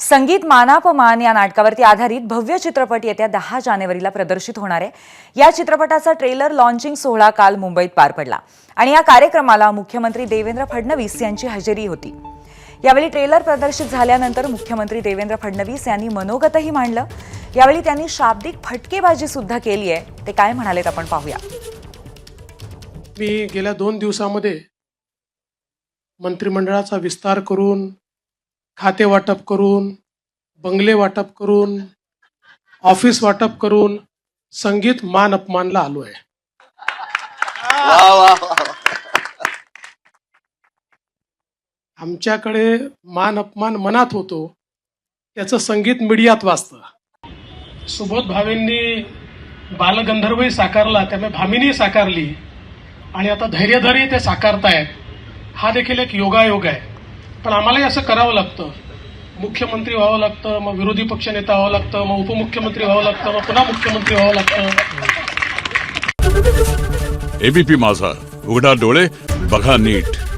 संगीत मानापमान या नाटकावरती आधारित भव्य चित्रपट येत्या दहा जानेवारीला प्रदर्शित होणार आहे. या चित्रपटाचा ट्रेलर लॉन्चिंग सोहळा काल मुंबईत पार पडला आणि या कार्यक्रमाला मुख्यमंत्री देवेंद्र फडणवीस यांची हजेरी होती. यावेळी ट्रेलर प्रदर्शित झाल्यानंतर मुख्यमंत्री देवेंद्र फडणवीस यांनी मनोगतही मांडलं. यावेळी त्यांनी शाब्दिक फटकेबाजी सुद्धा केली आहे. ते काय म्हणालेत आपण पाहूया. मी गेल्या दोन दिवसामध्ये मंत्रिमंडळाचा विस्तार करून खाते वाटप करून बंगले वाटप करून ऑफिस वाटप करून संगीत मान अपमानला आलो आहे आमच्याकडे मान अपमान मनात होतो त्याचं संगीत मीडियात वाचतं सुबोध भावेंनी बालगंधर्वही साकारला त्यामुळे भामिनी साकारली. आणि आता धैर्यधरी ते साकारतायत. हा देखील एक योगायोग आहे. पण आम्हालाही असं करावं लागतं. मुख्यमंत्री व्हावं लागतं मग विरोधी पक्षनेता व्हावं लागतं मग उपमुख्यमंत्री व्हावं लागतं मग पुन्हा मुख्यमंत्री व्हावं लागतं. एबीपी माझा. उघडा डोळे बघा नीट.